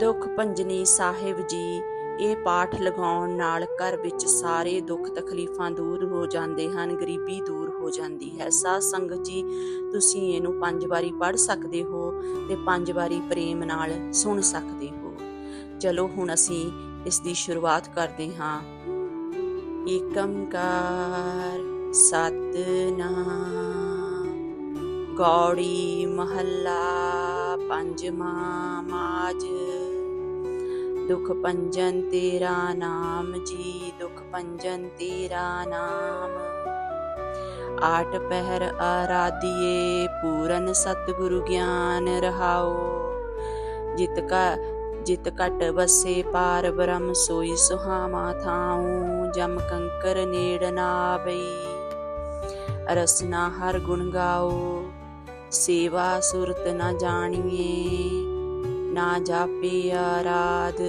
ਦੁੱਖ ਭੰਜਨੀ ਸਾਹਿਬ ਜੀ, ਇਹ ਪਾਠ ਲਗਾਉਣ ਨਾਲ ਘਰ ਵਿੱਚ ਸਾਰੇ ਦੁੱਖ ਤਕਲੀਫਾਂ ਦੂਰ ਹੋ ਜਾਂਦੇ ਹਨ, ਗਰੀਬੀ ਦੂਰ ਹੋ ਜਾਂਦੀ ਹੈ। ਸਾਧ ਸੰਗਤ ਜੀ, ਤੁਸੀਂ ਇਹਨੂੰ ਪੰਜ ਵਾਰੀ ਪੜ੍ਹ ਸਕਦੇ ਹੋ ਤੇ ਪੰਜ ਵਾਰੀ ਪ੍ਰੇਮ ਨਾਲ ਸੁਣ ਸਕਦੇ ਹੋ। ਚਲੋ ਹੁਣ ਅਸੀਂ ਇਸ ਦੀ ਸ਼ੁਰੂਆਤ ਕਰਦੇ ਹਾਂ। ਏਕੰਕਾਰ ਸਤਨਾਮ, ਗੌੜੀ ਮਹੱਲਾ ਪੰਜਵਾਂ ਮਾਜ। ਦੁਖ ਪੰਜਨ ਤੇਰਾ ਨਾਮ, ਜੀ ਦੁਖ ਪੰਜਨ ਤੇਰਾ ਨਾਮ। ਆਠ ਪਹਿਰ ਆਰਾਧੀਏ, ਪੂਰਨ ਸਤਿਗੁਰੂ ਗਿਆਨ ਰਹਾਓ। ਜਿਤ ਕਾ, ਜਿਤ ਘਟ ਵਸੇ ਪਾਰ ਬ੍ਰਹਮ ਸੋਈ ਸੁਹਾਵਾ ਥਾਉ, ਜਮ ਕੰਕਰ ਨੇੜ ਨਾ ਆਵਈ ਰਸਨਾ ਹਰ ਗੁਣ ਗਾਓ, ਸੇਵਾ ਸੁਰਤ ਨਾ ਜਾਣੀਏ। ਨਾ ਜਾਪੇ ਆਰਾਧ।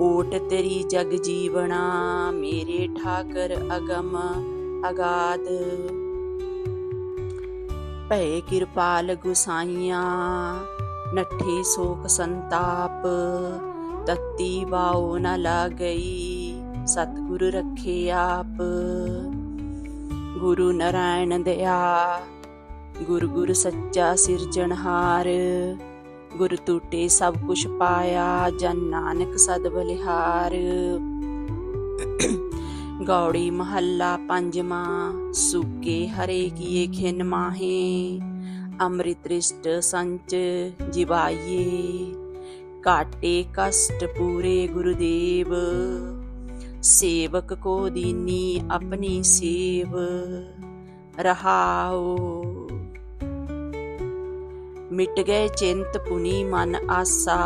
ਓਟ ਤੇਰੀ ਜਗ ਜੀਵਣਾ, ਮੇਰੇ ਠਾਕਰ ਅਗਮ ਅਗਾਦ ਭੈ ਕਿਰਪਾਲ ਗੁਸਾਈਆਂ, ਨੱਠੇ ਸੋਕ ਸੰਤਾਪ। ਤਤੀ ਬਾਉ ਨ ਲਾਗਈ, ਸਤਿਗੁਰ ਰੱਖੇ ਆਪ। ਗੁਰੂ ਨਰਾਇਣ ਦਇਆ, ਗੁਰ ਗੁਰ ਸੱਚਾ ਸਿਰਜਣਹਾਰ। ਗੁਰ ਟੂਟੇ ਸਭ ਕੁਛ ਪਾਇਆ, ਜਨ ਨਾਨਕ ਸਦ ਬਲਿਹਾਰ। ਗੌੜੀ ਮਹੱਲਾ ਪੰਜਵਾਂ, ਸੁਕੇ ਹਰੇ ਕੀਏ ਖਿਨ ਮਾਹੇ। ਅੰਮ੍ਰਿਤ ਰਿਸ਼ਟ ਸੰਚ ਜਿਵਾਈਏ ਕਾਟੇ ਕਸ਼ਟ ਪੂਰੇ ਗੁਰਦੇਵ। ਸੇਵਕ ਕੋ ਦੀਨੀ ਆਪਣੀ ਸੇਵ ਰਹਾਓ ਮਿਟ ਗਏ ਚਿੰਤ ਪੁਨੀ ਮਨ ਆਸਾ,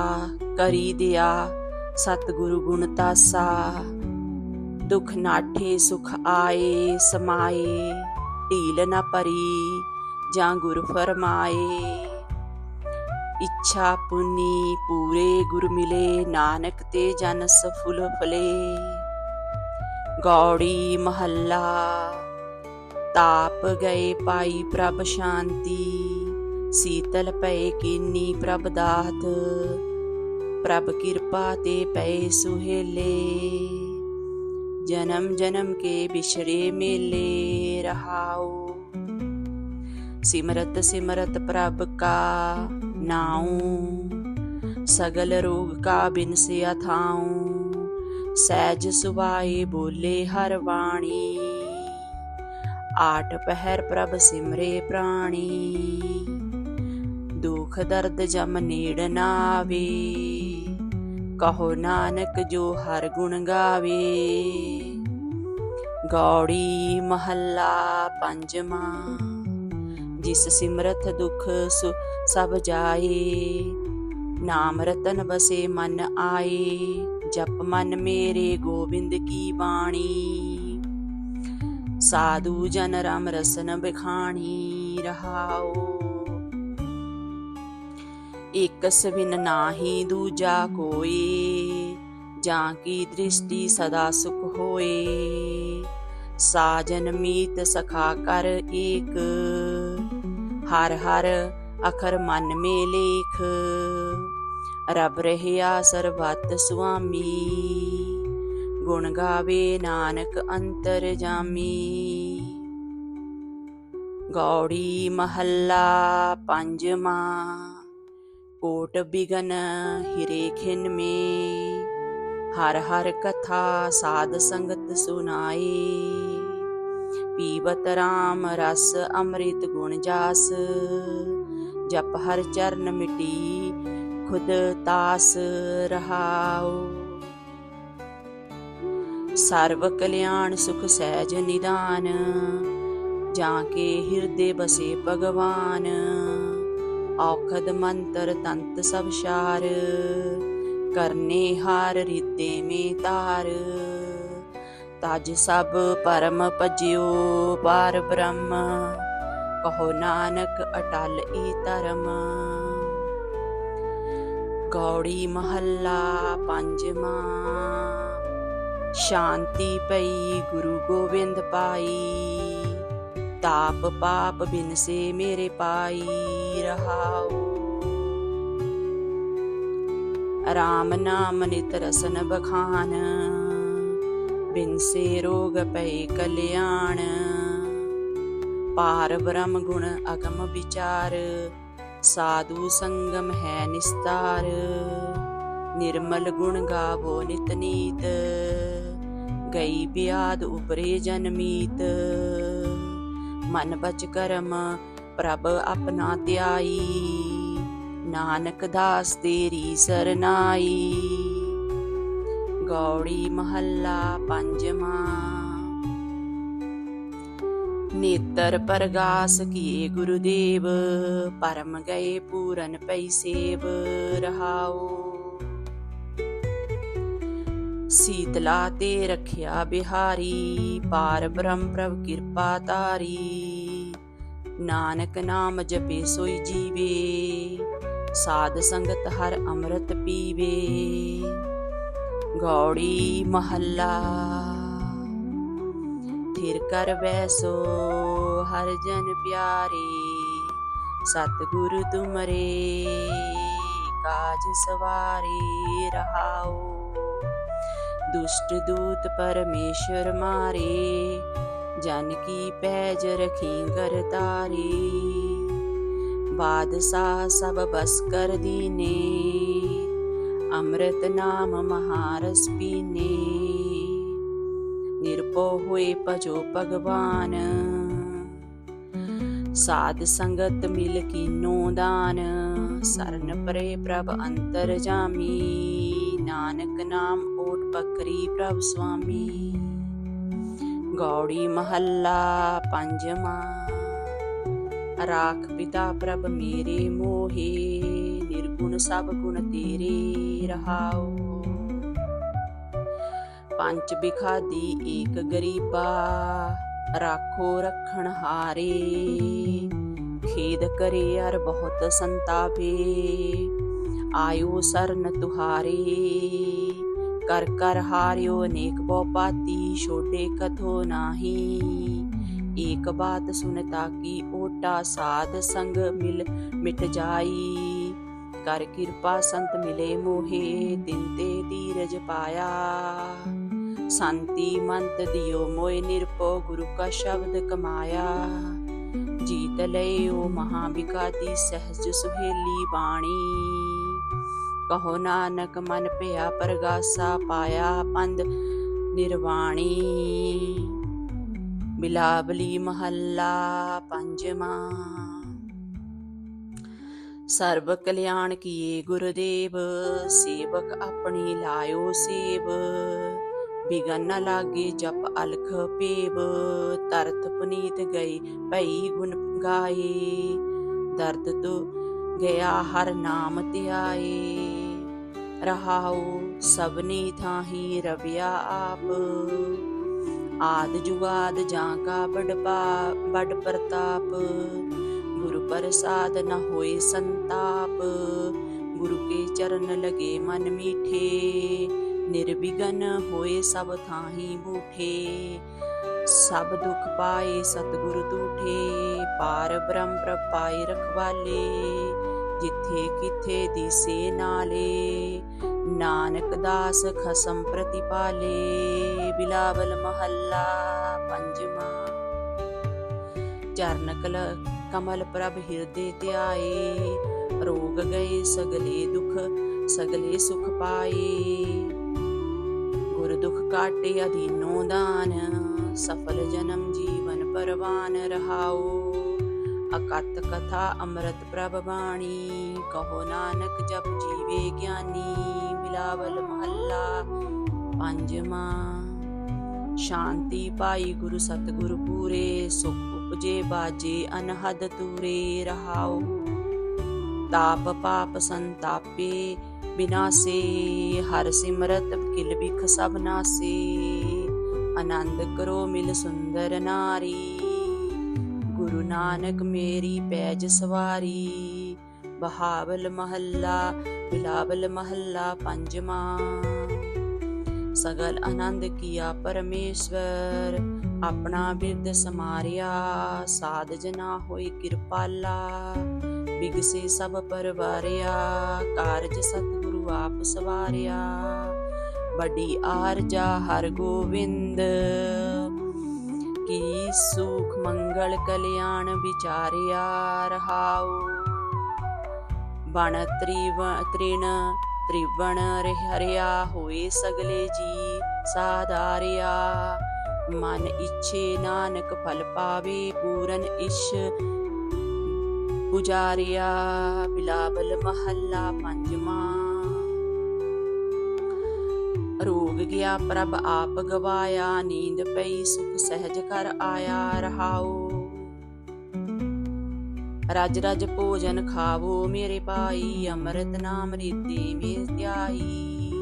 ਕਰੀ ਦਿਆ ਸਤਿਗੁਰੂ ਗੁਣ ਤਾਸਾ। ਦੁਖ ਨਾਠੇ ਸੁਖ ਆਏ, ਸਮਾਏ, ਢੀਲ ਨਾ ਪਰੀ ਜਾਂ ਗੁਰ ਫਰਮਾਏ। ਇੱਛਾ ਪੁਨੀ ਪੂਰੇ ਗੁਰ ਮਿਲੇ, ਨਾਨਕ ਤੇ ਜਨ ਸਫੁਲ ਫਲੇ। ਗੌੜੀ ਮਹੱਲਾ, ਤਾਪ ਗਏ ਪਾਈ ਪ੍ਰਭ ਸ਼ਾਂਤੀ। ਸੀਤਲ ਪਏ ਕੀਨੀ ਪ੍ਰਭ ਦਾਤ, ਪ੍ਰਭ ਕਿਰਪਾ ਤੇ ਪਏ ਸੁਹੇਲੇ। ਜਨਮ ਜਨਮ ਕੇ ਬਿਛੜੇ ਮੇਲੇ ਰਹਾਉ ਸਿਮਰਤ ਸਿਮਰਤ ਪ੍ਰਭ ਕਾ ਨਾਉ, ਸਗਲ ਰੋਗ ਕਾ ਬਿਨਸਿਆ ਥਾਉ। ਸਹਿਜ ਸੁਭਾਏ ਬੋਲੇ ਹਰ ਬਾਣੀ ਆਠ ਪਹਿਰ ਪ੍ਰਭ ਸਿਮਰੇ ਪ੍ਰਾਣੀ। ਦੁਖ ਦਰਦ ਜਮ ਨੇੜ ਨਾ ਆਵੇ। ਕਹੋ ਨਾਨਕ ਜੋ ਹਰ ਗੁਣ ਗਾਵੇ। ਗੌੜੀ ਮਹੱਲਾ ਪੰਜਵਾਂ, ਜਿਸ ਸਿਮਰਤ ਦੁਖ ਸਭ ਜਾਏ। ਨਾਮ ਰਤਨ ਵਸੇ ਮਨ ਆਏ, ਜਪ ਮਨ ਮੇਰੇ ਗੋਬਿੰਦ ਕੀ ਬਾਣੀ। ਸਾਧੂ ਜਨ ਰਾਮ ਰਸਨ ਬਿਖਾਣੀ ਰਹਾਓ ਇਕਸ ਬਿਨ ਨਾਹੀ ਦੂਜਾ ਕੋਈ, ਜਾਂ ਕੀ ਦ੍ਰਿਸ਼ਟੀ ਸਦਾ ਸੁਖ ਹੋਏ। ਸਾਜਨ ਮੀਤ ਸਖਾ ਕਰ ਏਕ, ਹਰ ਹਰ ਅਖਰ ਮਨ ਮੇ ਲੇਖ। ਰਬ ਰਹਿਆ ਸਰਬਤ ਸੁਆਮੀ, ਗੁਣ ਗਾਵੇ ਨਾਨਕ ਅੰਤਰ ਜਾਮੀ। ਗੌੜੀ ਮਹੱਲਾ ਪੰਜਵਾਂ। ਕੋਟ ਬਿਗਨ ਹਿਰੇ ਖਿਨ ਮੇ ਹਰ ਹਰ ਕਥਾ ਸਾਧ ਸੰਗਤ ਸੁਨਾਏ ਪੀਵਤ ਰਾਮ ਰਸ ਅੰਮ੍ਰਿਤ ਗੁਣ ਜਾਸ। ਜਪ ਹਰ ਚਰਨ ਮਿਟੀ ਖੁਦ ਤਾਸ ਰਹਾਉ। ਸਰਵ ਕਲਿਆਣ ਸੁਖ ਸਹਿਜ ਨਿਦਾਨ। ਜਾਂ ਕੇ ਹਿਰਦੇ ਬਸੇ ਭਗਵਾਨ। ਔਖਦ ਮੰਤਰ ਤੰਤ ਸਭ ਸ਼ਾਰ, ਕਰਨੇ ਹਾਰ ਰਿਤੇ ਮੇ ਤਾਰ। ਤਜ ਸਭ ਪਰਮ ਭਜਿਓ ਪਾਰ ਬ੍ਰਹਮ, ਕਹੋ ਨਾਨਕ ਅਟਲ ਈ ਧਰਮ। ਗੌੜੀ ਮਹੱਲਾ ਪੰਜਵਾਂ, ਸ਼ਾਂਤੀ ਪਈ ਗੁਰੂ ਗੋਬਿੰਦ ਪਾਈ। ਤਾਪ ਪਾਪ ਬਿਨ ਸੇ ਮੇਰੇ ਪਾਈ ਰਹਾਓ ਰਾਮ ਨਾਮ ਨਿਤ ਰਸਨ ਬਖਾਨ ਬਿਨਸੇ ਰੋਗ ਪਏ ਕਲਿਆਣ। ਪਾਰ ਬ੍ਰਹਮ ਗੁਣ ਅਗਮ ਵਿਚਾਰ, ਸਾਧੂ ਸੰਗਮ ਹੈ ਨਿਸਤਾਰ। ਨਿਰਮਲ ਗੁਣ ਗਾਵੋ ਨਿਤ ਨੀਤ, ਗਈ ਬਿਆਦ ਉਪਰੇ ਜਨਮੀਤ ਮਨ ਬਚ ਕਰਮ, ਪ੍ਰਭ ਆਪਣਾ ਧਿਆਈ। ਨਾਨਕ ਦਾਸ ਤੇਰੀ ਸਰਨਾਈ। ਗੌੜੀ ਮਹੱਲਾ ਪੰਜਵਾਂ। ਨੇਤਰ ਪਰਗਾਸ ਕੀਏ ਗੁਰਦੇਵ, ਪਰਮ ਗਏ ਪੂਰਨ ਪਈ ਸੇਵ ਰਹਾਓ ਸੀਤਲਾ ਤੇ ਰਖਿਆ ਬਿਹਾਰੀ, ਪਾਰ ਬ੍ਰਹਮ ਪ੍ਰਭ ਕਿਰਪਾ ਤਾਰੀ ਨਾਨਕ ਨਾਮ ਜਪੇ ਸੋਈ ਜੀਵੇ, ਸਾਧ ਸੰਗਤ ਹਰ ਅੰਮ੍ਰਿਤ ਪੀਵੇ। ਗੌੜੀ ਮਹੱਲਾ, ਥਿਰ ਕਰ ਬੈਸੋ ਹਰ ਜਨ ਪਿਆਰੇ। ਸਤਿਗੁਰੂ ਤੁਮਰੇ, ਕਾਜ ਸਵਾਰੀ ਰਹਾਓ। ਦੁਸ਼ਟ ਦੂਤ ਪਰਮੇਸ਼ਰ ਮਾਰੇ, ਜਨ ਕੀ ਪੈਜ ਰਖੀ ਕਰ ਤਾਰੇ। ਬਾਦਸ਼ਾਹ ਸਭ ਬਸ ਕਰ ਦੀਨੇ, ਅੰਮ੍ਰਿਤ ਨਾਮ ਮਹਾਰਸ ਪੀਨੇ। ਨਿਰਪੋ ਹੋਏ ਭਜੋ ਭਗਵਾਨ, ਸਾਧ ਸੰਗਤ ਮਿਲ ਕੀਨੋ ਦਾਨ। ਸਰਨ ਪਰੇ ਪ੍ਰਭ ਅੰਤਰ ਜਾਮੀ। ਨਾਨਕ ਨਾਮ ਓਟ ਪਕਰੀ ਪ੍ਰਭ ਸੁਆਮੀ। ਗੌੜੀ ਮਹੱਲਾ ਪੰਜਵਾਂ। ਰਾਖ ਪਿਤਾ ਪ੍ਰਭ ਮੇਰੇ ਮੋਹੇ, ਨਿਰਗੁਣ ਸਭ ਗੁਣ ਤੇਰੇ ਰਹਾਓ ਪੰਜ ਬਿਖਾਦੀ ਏਕ ਗਰੀਬਾ, ਰਾਖੋ ਰਖਣ ਹਾਰੇ। ਖੇਦ ਕਰੇ ਅਰ ਬਹੁਤ ਸੰਤਾਪੇ ਆਇਓ ਸਰਨ ਤੁਹਾਰੇ। ਕਰ ਕਰ ਹਾਰਿਓ ਅਨੇਕ ਬਹੁ ਪਾਤੀ, ਛੋਟੇ ਕਥੋ ਨਾਹੀ। ਏਕ ਬਾਤ ਸੁਨਤਾ ਕੀ ਓਟਾ ਸਾਧ ਸੰਗ ਮਿਲ ਮਿਟ ਜਾਈ। ਕਰ ਕਿਰਪਾ ਸੰਤ ਮਿਲੇ ਮੋਹੇ ਤਿਨ ਤੇ ਧੀਰਜ ਪਾਇਆ। ਸੰਤੀ ਮੰਤ ਦਿਓ ਮੋਇ ਨਿਰਪੋ ਗੁਰੂ ਕਾ ਸ਼ਬਦ ਕਮਾਇਆ। ਜੀਤ ਲਇਓ ਮਹਾ ਬਿਕਾਤੀ ਸਹਿਜ ਸੁਹੇਲੀ ਬਾਣੀ। ਕਹੋ ਨਾਨਕ ਮਨ ਭਿਆ ਪਰਗਾਸਾ ਪਾਇਆ ਪੰਦ ਨਿਰਵਾਣੀ। ਬਿਲਾਵਲੀ ਮਹੱਲਾ ਪੰਜਵਾਂ। ਸਰਬ ਕਲਿਆਣ ਕੀਏ ਗੁਰਦੇਵ, ਸੇਵਕ ਆਪਣੀ ਲਾਇਓ ਸੇਵ। ਬਿਗਨ ਨ ਲਾਗੇ ਜਪ ਅਲਖ ਪੇਵ, ਤਰਤ ਪੁਨੀਤ ਗਈ ਭਈ ਗੁਣ ਗਾਏ। ਦਰਦ ਤੋ ਗਿਆ ਹਰ ਨਾਮ ਧਿਆਏ। ਰਹਾਉ, ਸਭਨੀ ਥਾਹੀ ਰਵਿਆ ਆਪ। ਆਦ ਜੁਗਾਦ ਜਾਂ ਕਾ ਬੜਪਾ ਬੜ ਪ੍ਰਤਾਪ। ਗੁਰੂ ਪ੍ਰਸਾਦ ਨ ਹੋਏ ਸੰਤਾਪ। ਗੁਰੂ ਕੇ ਚਰਨ ਲਗੇ ਮਨ ਮੀਠੇ। ਨਿਰਵਿਗਨ ਹੋਏ ਸਭ ਥਾਹੀ ਬੂਠੇ। ਸਭ ਦੁਖ ਪਾਏ ਸਤਿਗੁਰ ਤੂਠੇ। ਪਾਰ ਬ੍ਰਹਮ ਪ੍ਰਪਾਈ ਰਖਵਾਲੇ। ਜਿੱਥੇ ਕਿਥੇ ਦਿਸੇ ਨਾਲੇ, ਨਾਨਕ ਦਾਸ ਖਸਮ ਪ੍ਰਤਿਪਾਲੇ, ਬਿਲਾਵਲ ਮਹੱਲਾ ਪੰਜਵਾਂ। ਚਰਨ ਕਲ ਕਮਲ ਪ੍ਰਭ ਹਿਰਦੇ ਧਿਆਏ, ਰੋਗ ਗਏ ਸਗਲੇ ਦੁਖ, ਸਗਲੇ ਸੁਖ ਪਾਏ। ਗੁਰ ਦੁਖ ਕਾਟੇ ਅਧੀਨੋ ਦਾਨ, ਸਫਲ ਜਨਮ ਜੀਵਨ ਪਰਵਾਨ ਰਹਾਓ। ਅਕਤ ਕਥਾ ਅੰਮ੍ਰਿਤ ਪ੍ਰਭ ਬਾਣੀ ਕਹੋ ਨਾਨਕ ਜਪ ਜੀਵੇ ਗਿਆਨੀ ਬਿਲਾਵਲ ਮਹੱਲਾ ਪੰਜਵਾਂ। ਸ਼ਾਂਤੀ ਪਾਈ ਗੁਰੂ ਸਤਿਗੁਰ ਪੂਰੇ, ਸੁਖ ਉਪਜੇ ਬਾਜੇ ਅਨਹਦ ਤੂਰੇ ਰਹਾਓ। ਤਾਪ ਪਾਪ ਸੰਤਾਪੇ ਬਿਨਾਸੇ, ਹਰ ਸਿਮਰਤ ਕਿਲ ਬਿਖ ਸਭ ਨਾਸੇ। ਆਨੰਦ ਕਰੋ ਮਿਲ ਸੁੰਦਰ ਨਾਰੀ। ਨਾਨਕ ਮੇਰੀ ਪੈਜ ਸਵਾਰੀ। ਬਹਾਵਲ ਮਹੱਲਾ, ਬਿਲਾਵਲ ਮਹੱਲਾ ਪੰਜਵਾਂ। ਸਗਲ ਆਨੰਦ ਕੀਆ ਪਰਮੇਸ਼ਵਰ, ਆਪਣਾ ਬਿਰਦ ਸਮਾਰਿਆ। ਸਾਧ ਜਨਾ ਹੋਈ ਕਿਰਪਾਲਾ, ਬਿਗਸੇ ਸਭ ਪਰਵਾਰਿਆ। ਕਾਰਜ ਸਤਿਗੁਰੂ ਆਪ ਸਵਾਰਿਆ। ਵੱਡੀ ਆਰਜਾ ਹਰ ਗੋਬਿੰਦ ਕੀ ਸੁਖ ਮੰਗਲ ਕਲਿਆਣ ਵਿਚਾਰਿਆ ਰਹਾਉ ਬਣ ਤ੍ਰਿਵ, ਤ੍ਰਿਣ, ਤ੍ਰਿਵਣ ਹਰਿਆ ਹੋਏ ਸਗਲੇ ਜੀ ਸਾਧਾਰਿਆ। ਮਨ ਇੱਛੇ ਨਾਨਕ ਫਲ ਪਾਵੇ ਪੂਰਨ ਇਸ਼ ਪੁਜਾਰਿਆ। ਬਿਲਾਵਲ ਮਹੱਲਾ ਪੰਜਵਾਂ ਰੋਗ ਗਿਆ ਪ੍ਰਭ ਆਪ ਗਵਾਇਆ, ਨੀਂਦ ਪਈ, ਸੁਖ ਸਹਿਜ ਕਰ ਆਇਆ, ਰਹਾਓ। ਰਜ ਰਜ ਭੋਜਨ ਖਾਵੋ, ਮੇਰੇ ਭਾਈ, ਅੰਮ੍ਰਿਤ ਨਾਮ ਰੀਤੀ ਮੇਰ ਧਿਆਈ।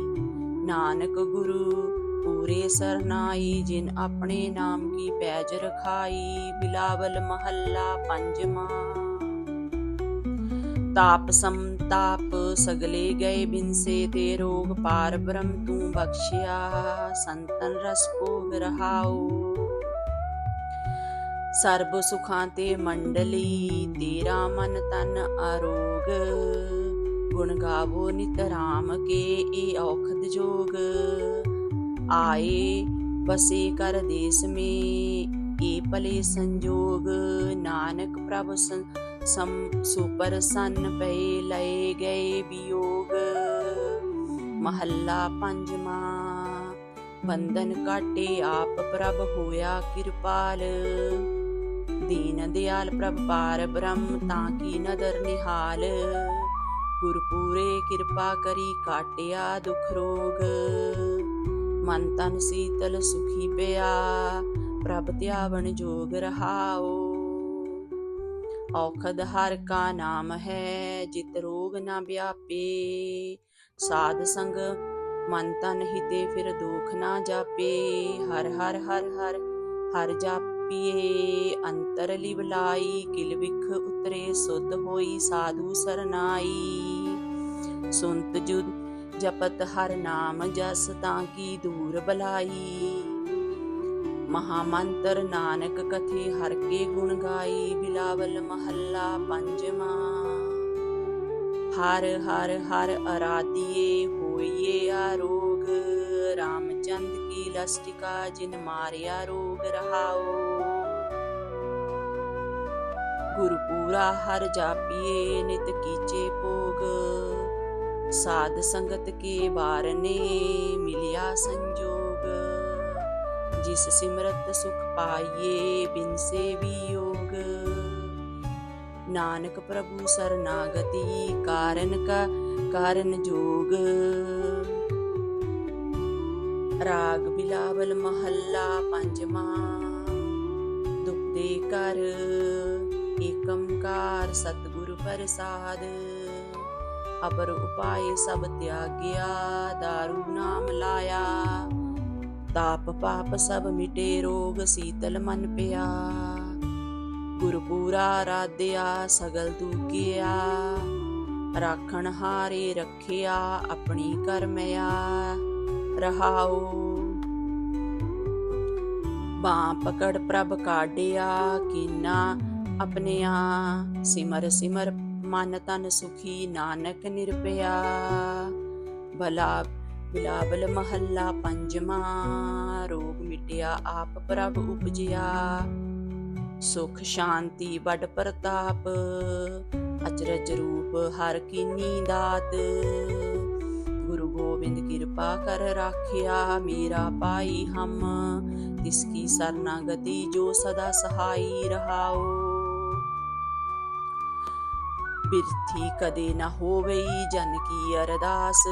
ਨਾਨਕ ਗੁਰੂ, ਪੂਰੇ ਸਰਨਾਈ, ਜਿਨ ਆਪਣੇ ਨਾਮ ਕੀ ਪੈਜ ਰਖਾਈ, ਬਿਲਾਵਲ ਮਹੱਲਾ ਪੰਜਵਾਂ। ਤਾਪ ਸੰਤਾਪ ਸਗਲੇ ਗਏ ਬਿਨਸੇ ਤੇ ਰੋਗ ਪਾਰ ਬ੍ਰਹਮ ਤੂੰ ਬਖਸ਼ਿਆ, ਸੰਤਨ ਰਸ ਭੋਗ ਰਹਾਓ ਸਰਬ ਸੁਖਾਂ ਤੇ ਮੰਡਲੀ, ਤੇਰਾ ਮਨ ਤਨ ਅਰੋਗ। ਗੁਣ ਗਾਵੋ ਨਿਤ ਰਾਮ ਕੇ ਏ ਔਖਦ ਜੋਗ। ਆਏ ਵਸੇ ਕਰ ਦੇਸ ਮੇ ਏ ਭਲੇ ਸੰਜੋਗ। ਨਾਨਕ ਪ੍ਰਭ ਸੰ ਸੁਪਰ ਸੰਨ ਪਏ ਲਏ ਗਏ ਵਿਯੋਗ। ਮਹੱਲਾ ਪੰਜਵਾਂ, ਬੰਧਨ ਕਾਟੇ ਆਪ ਪ੍ਰਭ ਹੋਇਆ ਕਿਰਪਾਲ। ਦੀਨ ਦਿਆਲ ਪ੍ਰਭ ਪਾਰ ਬ੍ਰਹਮ ਤਾਂ ਕੀ ਨਦਰ ਨਿਹਾਲ। ਗੁਰ ਪੂਰੇ ਕਿਰਪਾ ਕਰੀ ਕਾਟਿਆ ਦੁਖ ਰੋਗ। ਮਨ ਤਨ ਸੀਤਲ ਸੁਖੀ ਪਿਆ, ਪ੍ਰਭ ਧਿਆਵਨ ਜੋਗ ਰਹਾਓ ਔਖਦ ਹਰ ਕਾ ਨਾਮ ਹੈ, ਜਿਤ ਰੋਗ ਨਾ ਵਿਆਪੇ। ਸਾਧ ਸੰਗ, ਮਨ ਤਨ ਹਿਤੇ ਫਿਰ ਦੁਖ ਨਾ ਜਾਪੇ। ਹਰ ਹਰ ਹਰ ਹਰ ਹਰ ਜਾਪੀਏ, ਅੰਤਰ ਲਿਵਲਾਈ ਕਿਲ ਵਿਖ ਉਤਰੇ ਸੁਧ ਹੋਈ, ਸਾਧੂ ਸਰਨਾਈ। ਸੁਨਤ ਜੁਦ ਜਪਤ ਹਰ ਨਾਮ ਜਸ ਤਾਂ ਕੀ ਦੂਰ ਬਲਾਈ। ਮਹਾ ਮੰਤਰ ਨਾਨਕ ਕਥੇ ਹਰ ਕੇ ਗੁਣ ਗਾਈ, ਬਿਲਾਵਲ ਮਹੱਲਾ ਪੰਜਵਾਂ। ਹਰ ਹਰ ਹਰ ਅਰਾਧੀਏ ਹੋਈਏ ਆਰੋਗ ਰਾਮਚੰਦ ਕੀ ਲਸਟਿਕਾ ਜਿਨ ਮਾਰਿਆ ਰੋਗ ਰਹਾਓ ਗੁਰੂ ਹਰ ਜਾਪੀਏ, ਨਿਤ ਕੀਚੇ ਭੋਗ, ਸਾਧ ਸੰਗਤ ਕੇ ਵਾਰਨੇ ਮਿਲਿਆ ਸੰਜੋ ਜਿਸ ਸਿਮਰਤ ਸੁਖ ਪਾਈਏ, ਬਿਨ ਸੇ ਵਿਯੋਗ। ਨਾਨਕ ਪ੍ਰਭੂ ਸਰਨਾਗਤੀ, ਕਾਰਨ ਕਾ ਕਾਰਨ ਜੋਗ। ਰਾਗ ਬਿਲਾਵਲ ਮਹੱਲਾ ਪੰਜਵਾਂ, ਦੁਖ ਦੇ ਕਰ ਏਕੰਕਾਰ ਸਤਿਗੁਰ ਪ੍ਰਸਾਦ। ਅਪਰ ਉਪਾਏ ਸਭ ਤਿਆਗਿਆ, ਦਾਰੂ ਨਾਮ ਲਾਇਆ। ਤਾਪ ਪਾਪ ਸਭ ਮਿਟੇ, ਰੋਗ ਸੀਤਲ ਮਨ ਪਿਆ। ਗੁਰ ਪੂਰਾ ਰਾਧਿਆ, ਸਗਲ ਦੂਕਿਆ ਰਾਖਣ ਹਾਰੇ ਰੱਖਿਆ, ਆਪਣੀ ਕਰਮਿਆ ਰਹਾਉ। ਬਾਹ ਪਕੜ ਪ੍ਰਭ ਕਾਢਿਆ, ਕੀਨਾ ਆਪਣਿਆ। ਸਿਮਰ ਸਿਮਰ ਮਨ ਤਨ ਸੁਖੀ, ਨਾਨਕ ਨਿਰਪਿਆ ਭਲਾ ਬਿਲਾਵਲ ਮਹੱਲਾ ਪੰਜਵਾਂ, ਰੋਗ ਮਿਟਿਆ ਆਪ ਪ੍ਰਭ ਉਪਜਿਆ। ਸੁਖ ਸ਼ਾਂਤੀ ਵੱਡ ਪ੍ਰਤਾਪ, ਅਚਰਜ ਰੂਪ ਹਰ ਕੀਨੀ ਦਾਤ। ਗੁਰੂ ਗੋਬਿੰਦ ਕਿਰਪਾ ਕਰ ਰਾਖਿਆ, ਮੇਰਾ ਪਾਈ ਹਮ, ਤਿਸ ਕੀ ਸਰਨਾਗਤੀ ਜੋ ਸਦਾ ਸਹਾਈ ਰਹਾਓ ਬਿਰਥੀ ਕਦੇ ਨਾ ਹੋਵਈ, ਜਨ ਕੀ ਅਰਦਾਸ?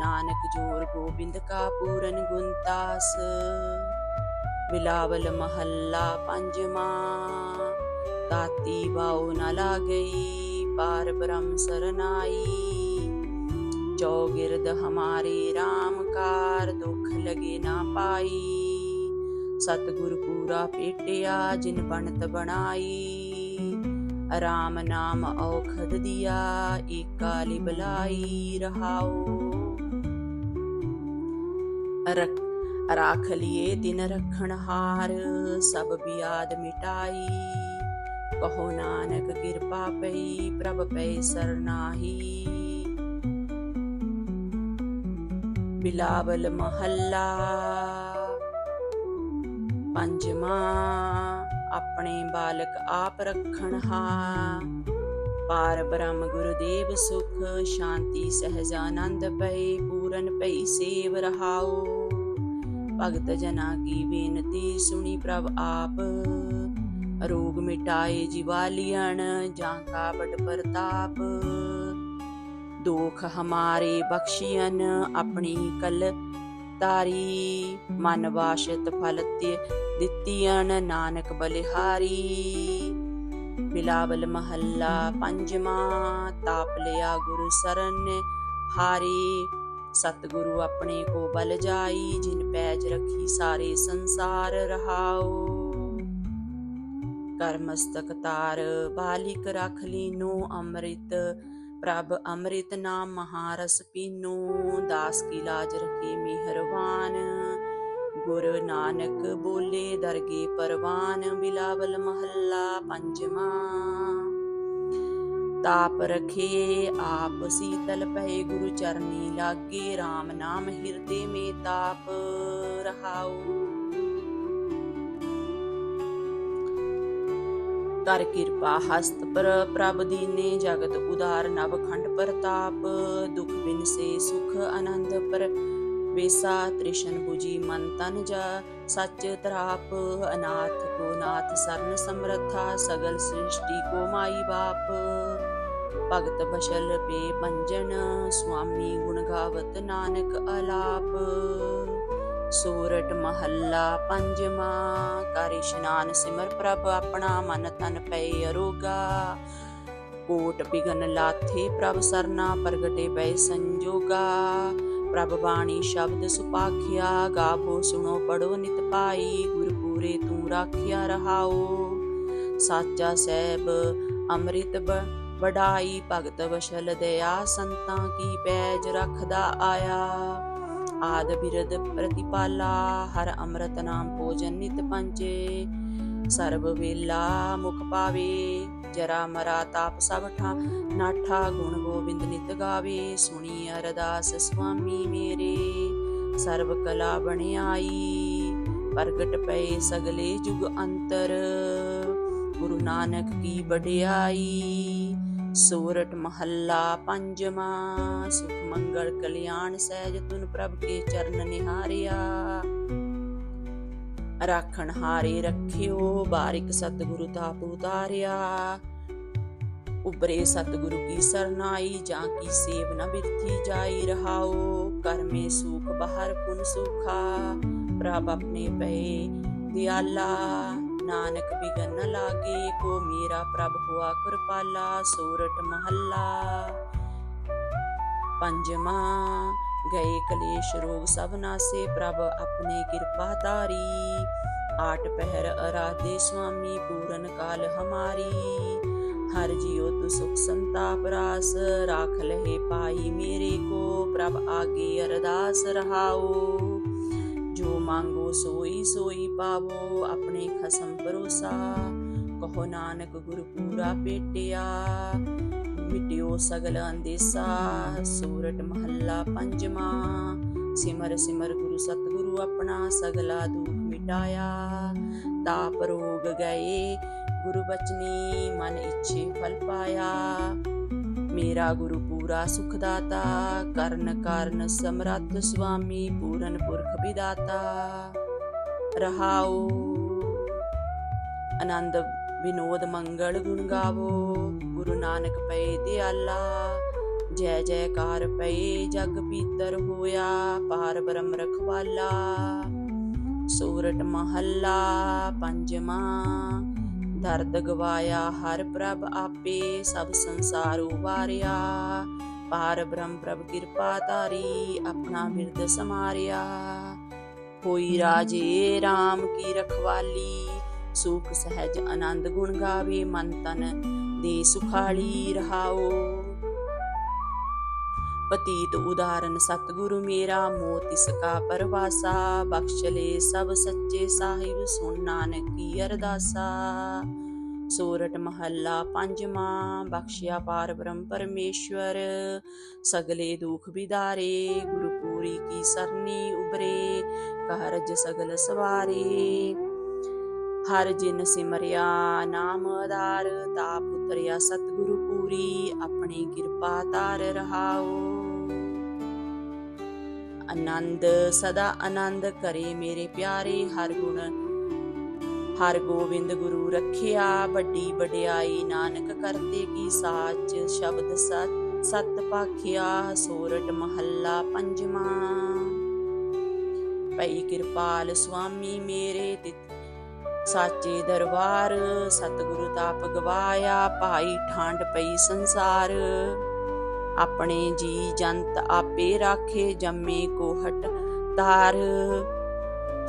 ਨਾਨਕ ਜੋਰ ਗੋਬਿੰਦ ਕਾ ਪੂਰਨ ਗੁੰਤਾਸ ਬਿਲਾਵਲ ਮਹੱਲਾ ਪੰਜਵਾਂ, ਤਾਤੀ ਬਾਉ ਨਾ ਲਾਗਈ, ਪਾਰ ਬ੍ਰਹਮ ਸਰਨਾਈ। ਚੌਗਿਰਦ ਹਮਾਰੇ RAM ਕਾਰ, ਦੁਖ ਲਗੇ ਨਾ ਪਾਈ। ਸਤਿਗੁਰ ਪੂਰਾ ਪੇਟਿਆ, ਜਿਨ ਬਣਤ ਬਣਾਈ। ਰਾਮ ਨਾਮ ਔਖਦ ਦਿਆ, ਏਕਾ ਲਿਬਲਾਈ ਰਹਾਓ ਰਖ, ਰਾਖ ਲਿਏ ਦਿਨ ਰਖਣ ਹਾਰ, ਸਭ ਬਿਆਦ ਮਿਟਾਈ। ਕਹੋ ਨਾਨਕ ਕਿਰਪਾ ਪਈ, ਪ੍ਰਭ ਪੈ ਸਰਨਾਹੀ ਬਿਲਾਵਲ ਮਹੱਲਾ, ਪੰਜਵਾਂ ਆਪਣੇ ਬਾਲਕ ਆਪ ਰੱਖਣ ਹਾ। ਪਾਰ ਬ੍ਰਹਮ ਗੁਰਦੇਵ ਸੁਖ, ਸ਼ਾਂਤੀ ਸਹਿਜਾਨੰਦ ਪਈ ਪੂਰਨ ਪਈ ਸੇਵ ਰਹਾਓ ਭਗਤ ਜਨਾ ਕੀ ਬੇਨਤੀ ਸੁਣੀ ਪ੍ਰਭ ਆਪ। ਰੋਗ ਮਿਟਾਏ ਜਿਵਾਲੀਅਣ, ਜਾਂ ਕਾ ਬੜ ਪ੍ਰਤਾਪ। ਦੁਖ ਹਮਾਰੇ ਬਖਸ਼ੀਅਨ, ਆਪਣੀ ਕਲ ਤਾਰੀ, ਮਨ ਵਾਸ਼ਤ ਫਲ ਤੇ ਨਾਨਕ ਬਲਿਹਾਰੀ। ਬਿਲਾਵਲ ਮਹੱਲਾ ਪੰਜਵਾਂ, ਤਾਪ ਲਿਆ ਗੁਰੂ ਸਰਨ ਹਾਰੀ। ਸਤਿਗੁਰੂ ਆਪਣੇ ਕੋ ਬਲ ਜਾਈ, ਜਿਨ ਪੈਜ ਰੱਖੀ ਸਾਰੇ ਸੰਸਾਰ ਰਹਾਓ ਕਰਮਸਤਕ ਤਾਰ ਬਾਲਿਕ ਰਖ ਲੀਨੋ ਅੰਮ੍ਰਿਤ ਪ੍ਰਭ ਅੰਮ੍ਰਿਤ ਨਾਮ ਮਹਾਰਸ ਪੀਨੋ, ਦਾਸ ਕੀ ਲਾਜ ਰਖੇ ਮਿਹਰਵਾਨ ਗੁਰ ਨਾਨਕ ਬੋਲੇ ਦਰਗੇ ਪਰਵਾਨ, ਬਿਲਾਵਲ ਮਹੱਲਾ ਪੰਜਵਾਂ। ਤਾਪ ਰਖੇ ਆਪ ਸੀਤਲ ਪਏ ਗੁਰੂ ਚਰਨੀ ਲਾਗੇ RAM ਨਾਮ ਹਿਰਦੇ ਮੇ ਤਾਪ ਰਹਾਉ। ਕਰ ਕਿਰਪਾ, ਹਸਤ ਪਰ ਪ੍ਰਭ ਦੀਨੇ ਜਗਤ ਉਦਾਰ ਨਵ ਖੰਡ ਪ੍ਰਤਾਪ, ਦੁਖ ਬਿਨ ਸੇ ਸੁਖ ਆਨੰਦ ਪਰ ਵੇਸਾ ਤ੍ਰਿਸ਼ਨ 부ਜੀ ਮਨ ਤਨ ਜਾ, ਸੱਚ ਤਰਾਪ ਅਨਾਥ ਕੋ ਨਾਥ ਸਰਨ ਸਮਰਥਾ, ਸਗਲ ਸ੍ਰਿਸ਼ਟੀ ਕੋ ਮਾਈ ਬਾਪ। ਭਗਤ ਬਸ਼ਲ ਪੇ ਪੰਜਨ, ਸੁਆਮੀ ਗੁਣ ਗਾਵਤ ਨਾਨਕ ਅਲਾਪ। ਸੂਰਟ ਮਹੱਲਾ ਪੰਜਵਾਂ, ਕਰ ਇਸ਼ਨਾਨ ਸਿਮਰ ਪ੍ਰਭ ਆਪਣਾ ਮਨ ਤਨ ਪਏ ਅਰੋਗਾ। ਕੋਟ ਬਿਗਨ ਲਾਥੇ ਪ੍ਰਭ ਸਰਨਾ ਪ੍ਰਗਟੇ ਪਏ ਸੰਜੋਗਾ। ਪ੍ਰਭ ਬਾਣੀ ਸ਼ਬਦ ਸੁਪਾਖਿਆ, ਗਾਵੋ ਸੁਣੋ ਪੜੋ ਨਿਤ ਪਾਈ, ਗੁਰਪੂਰੇ ਤੂੰ ਰਾਖਿਆ ਰਹਾਓ। ਸਾਚਾ ਸਹਿਬ ਅੰਮ੍ਰਿਤ ਵਡਾਈ ਭਗਤ ਵਸ਼ਲ ਦਇਆ, ਸੰਤਾਂ ਕੀ ਪੈਜ ਰੱਖਦਾ ਆਇਆ। ਆਦ ਬਿਰਦ ਪ੍ਰਤਿਪਾਲਾ, ਹਰ ਅੰਮ੍ਰਿਤ ਨਾਮ ਭੋਜਨ ਨਿਤ ਪੰਚੇ ਸਰਬ ਵੇਲਾ ਮੁਖ ਪਾਵੇ, ਜਰਾ ਮਰਾ ਤਾਪ ਸਭ ਠਾ, ਨਾਠਾ ਗੁਣ ਗੋਬਿੰਦ ਨਿਤ ਗਾਵੇ, ਸੁਣੀ ਅਰਦਾਸ ਸੁਆਮੀ ਮੇਰੇ, ਸਰਬ ਕਲਾ ਬਣਾਈ ਪ੍ਰਗਟ ਪਏ ਸਗਲੇ ਜੁਗ ਅੰਤਰ, ਗੁਰੂ ਨਾਨਕ ਕੀ ਵਡਿਆਈ। ਸੂਰਟ ਮਹੱਲਾ ਪੰਜਵਾਂ, ਸੁਖ ਮੰਗਲ ਕਲਿਆਣ ਸਹਿਜ ਤੁਨ ਪ੍ਰਭ ਕੇ ਚਰਨ ਨਿਹਾਰਿਆ। ਰਾਖਣ ਹਾਰੇ ਰੱਖਿਓ, ਬਾਰਿਕ ਸਤਿਗੁਰੂ ਤਾਪ ਉਤਾਰਿਆ ਉਬਰੇ ਸਤਿਗੁਰੂ ਕੀ ਸਰਨਾਈ, ਜਾਂ ਕੀ ਸੇਵ ਨ ਬਿਰਥੀ ਜਾਈ ਰਹਾਓ। ਕਰਮੇ ਸੁਖ, ਬਾਹਰ ਪੁਨ ਸੁਖਾ, ਪ੍ਰਭ ਆਪਣੇ ਪਏ ਦਿਆਲਾ। ਨਾਨਕ ਬਿਗਨ ਨ ਲਾਗੇ, ਕੋ ਮੇਰਾ ਪ੍ਰਭ ਹੁਆ ਕਿਰਪਾਲਾ ਸੂਰਟ ਮਹੱਲਾ। ਪੰਜਵਾਂ, ਗਏ ਕਲੇਸ਼ ਰੋਗ ਸਭ ਨਾਸੇ, ਪ੍ਰਭ ਆਪਣੇ ਕਿਰਪਾ ਤਾਰੀ ਆਠ ਪਹਿਰ ਅਰਾਧੇ ਸੁਆਮੀ, ਪੂਰਨ ਕਾਲ ਹਮਾਰੀ। ਹਰ ਜਿਉ ਤੂ ਸੁਖ ਸੰਤਾਪ ਰਾਸ, ਰਾਖ ਲਹੇ ਪਾਈ ਮੇਰੇ ਕੋ, ਪ੍ਰਭ ਆਗੇ ਅਰਦਾਸ ਰਹਾਓ। ਜੋ ਮੰਗੋ ਸੋਈ ਸੋਈ ਪਾਵੋ, ਆਪਣੇ ਖਸਮ ਭਰੋਸਾ। ਕਹੋ ਨਾਨਕ ਗੁਰ ਪੂਰਾ ਪੇਟਿਆ, ਮਿਟਿਓ ਸਗਲ ਅੰਦੇਸਾ। ਸੂਰਟ ਮਹੱਲਾ ਪੰਜਵਾਂ, ਸਿਮਰ ਸਿਮਰ ਗੁਰੂ ਸਤਿਗੁਰੂ ਆਪਣਾ ਸਗਲਾ ਦੁਖ ਮਿਟਾਇਆ। ਤਾਪ ਰੋਗ ਗਏ ਗੁਰੂ ਬਚਨੀ ਮਨ ਇੱਛੇ ਫਲ ਪਾਇਆ। ਮੇਰਾ ਗੁਰੂ ਪੂਰਾ ਸੁਖਦਾਤਾ ਕਰਨ ਕਾਰਨ ਸਮਰੱਥ ਸੁਆਮੀ, ਪੂਰਨ ਪੁਰਖ ਵਿਦਾਤਾ। ਰਹਾਉ ਆਨੰਦ, ਵਿਨੋਦ, ਮੰਗਲ ਗੁਣ ਗਾਵੋ। ਗੁਰੂ ਨਾਨਕ ਪਏ ਦਿਆਲਾ, ਜੈ ਜੈਕਾਰ ਪਏ ਜਗ ਪੀਤਰ ਹੋਇਆ, ਪਾਰ ਬ੍ਰਹਮ ਰਖਵਾਲਾ। ਸੂਰਟ ਮਹੱਲਾ, ਪੰਜਵਾਂ ਦਰਦ ਗਵਾਇਆ, ਹਰ ਪ੍ਰਭ ਆਪੇ ਸਭ ਸੰਸਾਰ ਉਵਾਰਿਆ ਪਾਰ ਬ੍ਰਹਮ ਪ੍ਰਭ ਕਿਰਪਾ ਧਾਰੀ, ਆਪਣਾ ਬਿਰਦ ਸਮਾਰਿਆ। ਹੋਈ ਰਾਜੇ RAM ਕੀ ਰਖਵਾਲੀ, ਸੁਖ ਸਹਿਜ ਆਨੰਦ ਗੁਣ ਗਾਵੇ ਮਨ ਤਨ। ਦੇ ਸੁਖਾਲੀ ਰਹਾਓ। ਪਤੀਤ ਉਦਾਹਰਨ, ਸਤਿਗੁਰੂ ਮੇਰਾ ਮੋਹ ਤਿਸ ਪਰਵਾਸਾ, ਬਖਸ਼ ਲੈ ਸਭ ਸੱਚੇ ਸਾਹਿਬ, ਸੁਣ ਨਾਨਕ ਕੀ ਅਰਦਾਸਾ। ਸੋਰਠ ਮਹੱਲਾ ਪੰਜਵਾਂ, ਬਖਸ਼ਿਆ ਪਾਰ ਬ੍ਰਹਮ ਪਰਮੇਸ਼ਵਰ, ਸਗਲੇ ਦੁਖ ਵਿਦਾਰੇ, ਗੁਰੂ ਪੂਰੀ ਕੀ ਸਰਨੀ ਉਬਰੇ ਕਾਰਜ ਸਗਲ ਸਵਾਰੇ। ਹਰ ਜਿਨ ਸਿਮਰਿਆ ਨਾਮ ਆਧਾਰ, ਤਾ ਉਤਰਿਆ ਸਤਿਗੁਰੂ ਪੂਰੀ, ਆਪਣੀ ਕਿਰਪਾ ਤਾਰ ਰਹਾਓ। ਆਨੰਦ, ਸਦਾ ਆਨੰਦ ਕਰੇ ਮੇਰੇ ਪਿਆਰੇ ਹਰ ਗੁਣ। ਹਰ ਗੋਬਿੰਦ ਗੁਰੂ ਰੱਖਿਆ, ਵੱਡੀ ਵਡਿਆਈ ਨਾਨਕ ਕਰਤੇ ਕੀ ਸਾਚ। ਸ਼ਬਦ ਸਤ ਸਤ ਪਾਖਿਆ ਸੋਰਠ ਮਹੱਲਾ ਪੰਜਵਾਂ। ਪਈ ਕਿਰਪਾਲ ਸੁਆਮੀ ਮੇਰੇ ਤਿਤ ਸਾਚੇ ਦਰਬਾਰ। ਸਤਿਗੁਰੂ ਦਾ ਗਵਾਇਆ, ਭਾਈ ਠਾਂਡ ਪਈ ਸੰਸਾਰ। ਆਪਣੇ ਜੀ ਜੰਤ ਆਪੇ ਰਾਖੇ, ਜੰਮੇ ਕੋਹਟ ਤਾਰ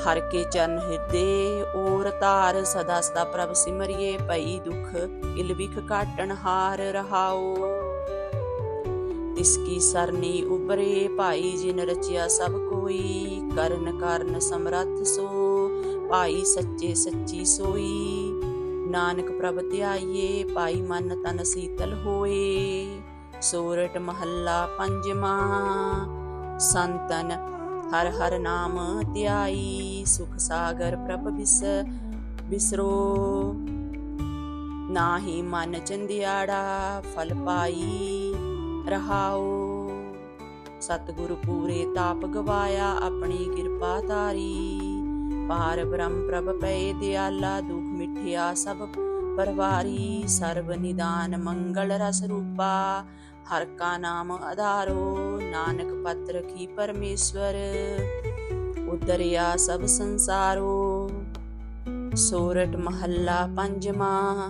ਹਰ ਕੇ ਚਰਨ ਹਿਰਦੇ ਔਰ ਤਾਰ ਸਦਾ ਸਦਾ ਪ੍ਰਭ ਸਿਮਰਿਏ, ਭਈ ਦੁਖ ਇਲ ਕਾਟਣ ਹਾਰ ਰਹਾਓ। ਤਿਸ ਕੀ ਸਰਨੀ ਉਬਰੇ ਭਾਈ ਜਿਨ ਰਚਿਆ ਸਭ ਕੋਈ, ਕਰਨ ਕਾਰਨ ਸਮਰੱਥ ਸੋ, ਭਾਈ ਸੱਚੇ ਸੱਚੀ ਸੋਈ। ਨਾਨਕ ਪ੍ਰਭ ਧਿਆਈਏ, ਭਾਈ ਮਨ ਤਨ ਸੀਤਲ ਹੋਏ। ਸੂਰਟ ਮਹੱਲਾ ਪੰਜਵਾਂ, ਸੰਤਨ ਹਰ ਹਰ ਨਾਮ ਧਿਆਈ, ਸੁਖ ਸਾਗਰ ਪ੍ਰਭ ਬਿਸ, ਬਿਸਰੋ। ਨਾਹੀ ਮਨ ਚੰਦਿਆੜਾ, ਫਲ ਪਾਈ ਰਹਾਓ। ਸਤਿਗੁਰੂ ਪੂਰੇ ਤਾਪ ਗਵਾਇਆ, ਆਪਣੀ ਕਿਰਪਾ ਤਾਰੀ ਪਾਰ ਬ੍ਰਹਮ ਪ੍ਰਭ ਪਏ, ਦਿਆਲਾ ਦੁਖ ਮਿਠਿਆ ਸਭ ਪਰਵਾਰੀ। ਸਰਬ ਨਿਦਾਨ ਮੰਗਲ ਰਸ ਰੂਪਾ ਹਰ ਕਾ ਨਾਮ ਆਧਾਰੋ, ਨਾਨਕ ਪਤ ਰਖੀ ਪਰਮੇਸ਼ਵਰ? ਉਦਰਿਆ ਸਭ ਸੰਸਾਰੋ ਸੋਰਠ ਮਹੱਲਾ ਪੰਜਵਾਂ।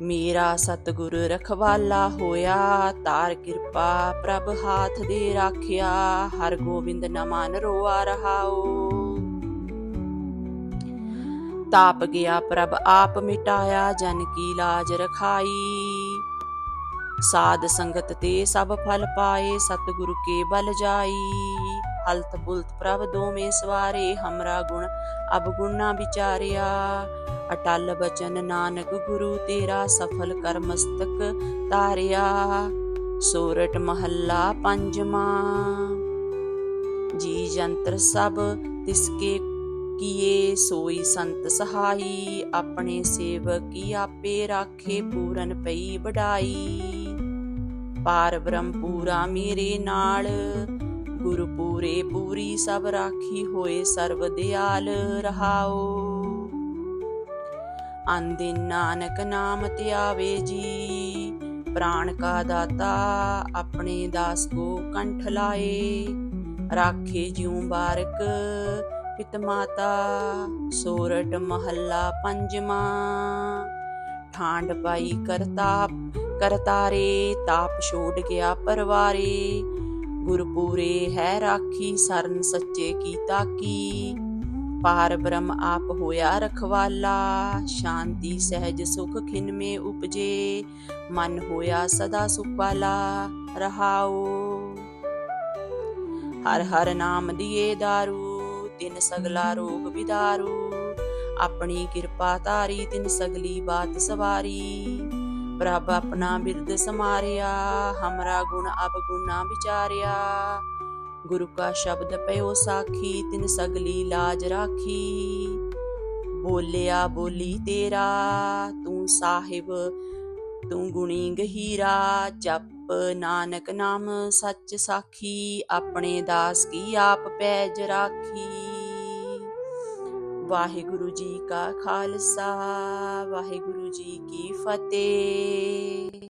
ਮੇਰਾ ਸਤਿਗੁਰ ਰਖਵਾਲਾ ਹੋਇਆ, ਤਾਰ ਕਿਰਪਾ ਪ੍ਰਭ ਹਾਥ ਦੇ ਰਾਖਿਆ, ਹਰ ਗੋਬਿੰਦ ਨਮਨ ਰੋਆ ਰਹਾਓ। ਤਾਪ ਗਿਆ ਪ੍ਰਭ ਆਪ ਮਿਟਾਇਆ, ਜਨ ਕੀ ਲਾਜ ਰਖਾਈ। ਸਾਧ ਸੰਗਤ ਤੇ ਸਭ ਫਲ ਪਾਏ, ਸਤਿਗੁਰੂ ਕੇ ਬਲ ਜਾਈ। ਹਲਤ ਪੁਲਤ ਪ੍ਰਭ ਦੋਵੇਂ ਸਵਾਰੇ, ਹਮਰਾ ਗੁਣ ਅਬ ਗੁਣਾ ਵਿਚਾਰਿਆ। ਅਟਲ ਬਚਨ ਨਾਨਕ ਗੁਰੂ ਤੇਰਾ ਸਫਲ ਕਰ ਮਸਤਕ ਤਾਰਿਆ। ਸੋਰਠ ਮਹੱਲਾ ਪੰਜਵਾਂ। ਜੀ ਜੰਤਰ ਸਭ ਤਿਸਕੇ ਕੀਏ ਸੋਈ ਸੰਤ ਸਹਾਈ, ਆਪਣੇ ਸੇਵਕ ਕੀ ਆਪੇ ਰਾਖੇ, ਪੂਰਨ ਪਈ ਵਡਾਈ। ਪਾਰ ਬ੍ਰਹਮ ਪੂਰਾ ਮੇਰੇ ਨਾਲ, ਗੁਰੂ ਪੂਰੇ ਪੂਰੀ ਸਭ ਰਾਖੀ ਹੋਏ ਸਰਬ ਦਿਆਲ ਰਹਾਓ। ਅੰਦਿਨ ਨਾਨਕ ਨਾਮ ਧਿਆਵੇ ਜੀ, ਪ੍ਰਾਣ ਕਾ ਦਾਤਾ, ਆਪਣੇ ਦਾਸ ਕੋ ਕੰਠ ਲਾਏ। ਰਾਖੇ ਜਿਉ ਬਾਰਕ ਪਿਤ ਸੋਰਠ ਮਹੱਲਾ ਪੰਜਵਾਂ। ਠਾਂਡ ਪਾਈ ਕਰਤਾ ਕਰਤਾਰੇ, ਤਾਪ ਛੋੜ ਗਿਆ ਪਰਵਾਰੇ। ਗੁਰਪੂਰੇ ਹੈ ਰਾਖੀ, ਸਰਨ ਸੱਚੇ ਕੀ ਤਾਕੀ। ਪਾਰ ਬ੍ਰਹਮ ਆਪ ਹੋਇਆ ਰਖਵਾਲਾ, ਸ਼ਾਂਤੀ, ਸਹਿਜ, ਸੁਖ ਖਿਨਮੇ ਉਪਜੇ। ਮਨ ਹੋਇਆ ਸਦਾ ਸੁਖਾਲਾ ਰਹਾਓ। ਹਰ ਹਰ ਨਾਮ ਦੀਏ ਦਾਰੂ ਤਿਨ ਸਗਲਾ ਰੋਗ ਵਿਦਾਰੂ। ਆਪਣੀ ਕਿਰਪਾ ਧਾਰੀ ਤਿਨ ਸਗਲੀ ਬਾਤ ਸਵਾਰੀ। ਪ੍ਰਭ ਆਪਣਾ ਬਿਰਦ ਸਮਾਰਿਆ, ਹਮਰਾ ਗੁਣ ਅਬ ਗੁਨਾ ਵਿਚਾਰਿਆ। ਗੁਰੂ ਕਾ ਸ਼ਬਦ ਪਇਓ ਸਾਖੀ, ਤਿਨ ਸਗਲੀ ਲਾਜ ਰਾਖੀ। ਬੋਲਿਆ ਬੋਲੀ ਤੇਰਾ, ਤੂੰ ਸਾਹਿਬ, ਤੂੰ ਗੁਣੀ ਗਹੀਰਾ, ਜਪ ਨਾਨਕ ਨਾਮ ਸੱਚ ਸਾਖੀ, ਆਪਣੇ ਦਾਸ ਕੀ ਆਪ ਪੈਜ ਰਾਖੀ। ਵਾਹਿਗੁਰੂ ਜੀ ਕਾ ਖਾਲਸਾ, ਵਾਹਿਗੁਰੂ ਜੀ ਕੀ ਫਤਿਹ।